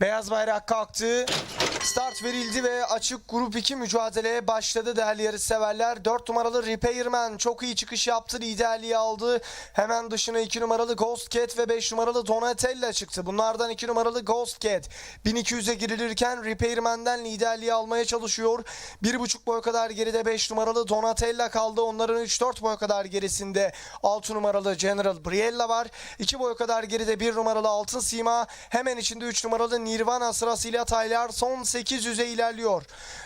Beyaz bayrak kalktı. Start verildi ve açık grup 2 mücadeleye başladı değerli yarışseverler. 4 numaralı Repairman çok iyi çıkış yaptı. Liderliği aldı. Hemen dışına 2 numaralı Ghost Cat ve 5 numaralı Donatella çıktı. Bunlardan 2 numaralı Ghost Cat 1200'e girilirken Repairman'den liderliği almaya çalışıyor. 1,5 boy kadar geride 5 numaralı Donatella kaldı. Onların 3-4 boy kadar gerisinde 6 numaralı General Briella var. 2 boy kadar geride 1 numaralı Altın Sima. Hemen içinde 3 numaralı Nirvana sırasıyla Taylar son 800'e ilerliyor.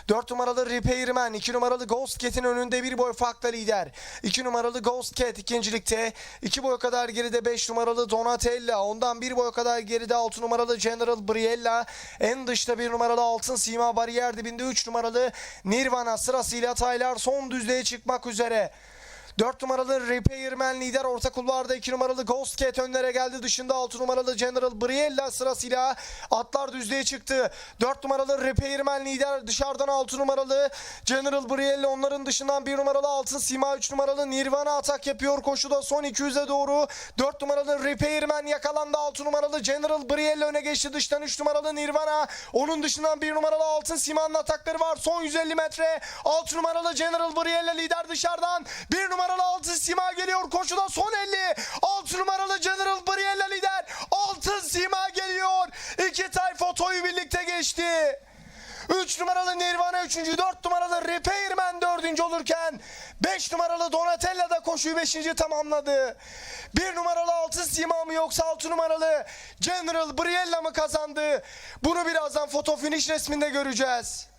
4 numaralı Repairman, 2 numaralı Ghost Cat'in önünde bir boy farkla lider. 2 numaralı Ghost Cat ikincilikte. 2 boy kadar geride 5 numaralı Donatella. Ondan 1 boy kadar geride 6 numaralı General Briella. En dışta 1 numaralı Altın Sima bariyer dibinde 3 numaralı Nirvana sırasıyla Taylar son düzlüğe çıkmak üzere. 4 numaralı Repairman lider orta kulvarda 2 numaralı Ghost Cat önlere geldi. Dışında 6 numaralı General Briella sırasıyla atlar düzlüğe çıktı. 4 numaralı Repairman lider dışarıdan 6 numaralı General Briella onların dışından 1 numaralı Altın Sima 3 numaralı Nirvana atak yapıyor. Koşuda son 200'e doğru 4 numaralı Repairman yakalandı. 6 numaralı General Briella öne geçti. Dıştan 3 numaralı Nirvana onun dışından 1 numaralı Altın Sima'nın atakları var. Son 150 metre 6 numaralı General Briella lider dışarıdan 1 numaralı Sima geliyor. Koşuda son 50 6 numaralı General Briella lider. Altın Sima geliyor. İki tayfa otoyu birlikte geçti. 3 numaralı Nirvana 3. 4 numaralı Repairman 4. olurken 5 numaralı Donatella da koşuyu 5. tamamladı. 1 numaralı Altın Sima mı yoksa 6 numaralı General Briella mı kazandı? Bunu birazdan foto finish resminde göreceğiz.